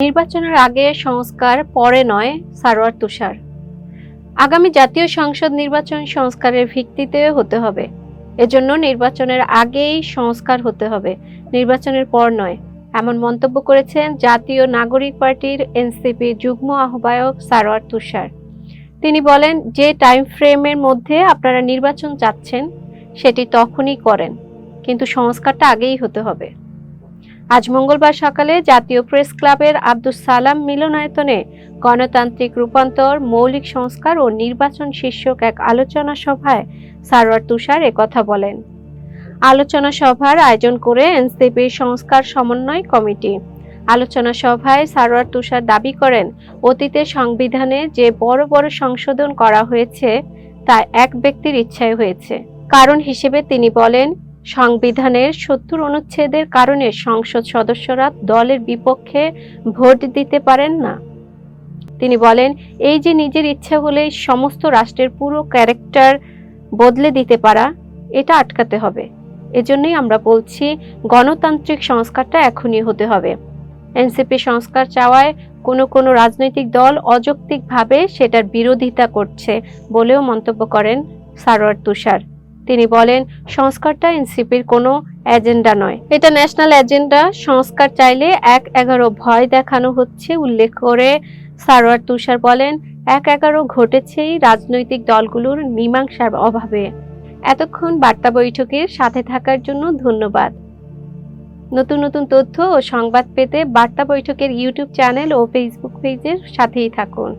নির্বাচনের আগে সংস্কার, পরে নয়, সারোয়ার তুষার। আগামী জাতীয় সংসদ নির্বাচন সংস্কারের ভিত্তিতে হতে হবে। এজন্য নির্বাচনের আগেই সংস্কার হতে হবে, নির্বাচনের পর নয়, এমন মন্তব্য করেছেন জাতীয় নাগরিক পার্টির এনসিপি যুগ্ম আহ্বায়ক সারোয়ার তুষার। তিনি বলেন, যে টাইম ফ্রেমের মধ্যে আপনারা নির্বাচন চাচ্ছেন, সেটি তখনই করেন, কিন্তু সংস্কারটা আগেই হতে হবে। আজ মঙ্গলবার সকালে জাতীয় প্রেস ক্লাবের আব্দুস সালাম মিলনায়তনে গণতান্ত্রিক রূপান্তর, মৌলিক সংস্কার ও নির্বাচন শীর্ষক এক আলোচনা সভায় সারোয়ার তুষার কথা বলেন। আলোচনা সভার আয়োজন করে এনসিপির সংস্কার সমন্বয় কমিটি। আলোচনা সভায় সারোয়ার তুষার দাবি করেন, অতীতে সংবিধানে যে বড় বড় সংশোধন করা হয়েছে, তা এক ব্যক্তির ইচ্ছায় হয়েছে। কারণ হিসেবে তিনি বলেন সংবিধানের সত্তর অনুচ্ছেদের কারণে সংসদ সদস্যরা দলের বিপক্ষে ভোট দিতে পারেন না। তিনি বলেন, এই যে নিজের ইচ্ছা হলে সমস্ত রাষ্ট্রের পুরো ক্যারেক্টার বদলে দিতে পারা, এটা আটকাতে হবে। এজন্যই আমরা বলছি, গণতান্ত্রিক সংস্কারটা এখনই হতে হবে। এনসিপি সংস্কার চাওয়ায় কোনো কোনো রাজনৈতিক দল অযৌক্তিকভাবে সেটার বিরোধিতা করছে বলেও মন্তব্য করেন সারোয়ার তুষার। তিনি বলেন, সংস্কারটা এনসিপির কোনো এজেন্ডা নয়। এটা ন্যাশনাল এজেন্ডা, সংস্কার চাইলে এক এগারো ভয় দেখানো হচ্ছে, উল্লেখ করে সারোয়ার তুষার বলেন, এক এগারো ঘটেছেই রাজনৈতিক দলগুলোর মীমাংসার অভাবে। এতক্ষণ বার্তা বৈঠকের সাথে থাকার জন্য ধন্যবাদ। নতুন নতুন তথ্য ও সংবাদ পেতে বার্তা বৈঠকের ইউটিউব চ্যানেল ও ফেসবুক পেজের সাথেই থাকুন।